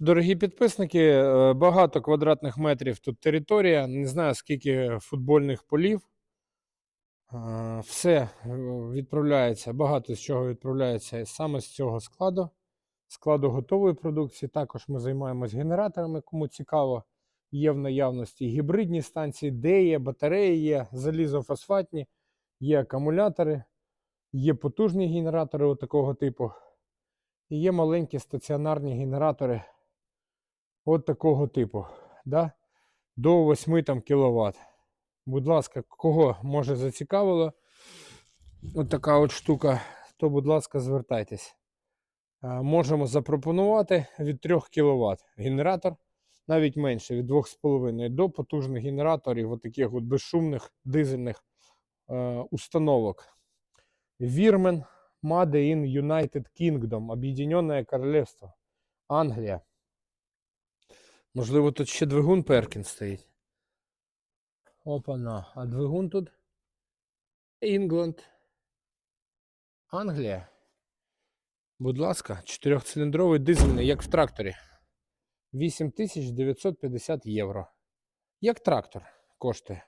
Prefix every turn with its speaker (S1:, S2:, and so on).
S1: Дорогі підписники, е, багато квадратних метрів тут територія. Не знаю, скільки футбольних полів. Е, Все е, відправляється, багато з чого відправляється саме з цього складу, складу готової продукції. Також ми займаємось генераторами, кому цікаво. Є в наявності гібридні станції, де є батареї, є залізофосфатні, є акумулятори, є потужні генератори такого типу. І є маленькі стаціонарні генератори от такого типу. Да? До 8 там, кВт. Будь ласка, кого може зацікавило от така от штука, то, будь ласка, звертайтесь. Можемо запропонувати від 3 кВт генератор, навіть менше, від 2,5 до потужних генераторів, от таких от безшумних дизельних е, установок. Вірмен Made in United Kingdom, Об'єднане Королевство, Англія. Можливо, тут ще двигун Перкін стоїть. Опана. А двигун тут? Інгланд. Англія. Будь ласка, чотирьохциліндровий дизельний, як в тракторі. 8950 євро. Як трактор коштує.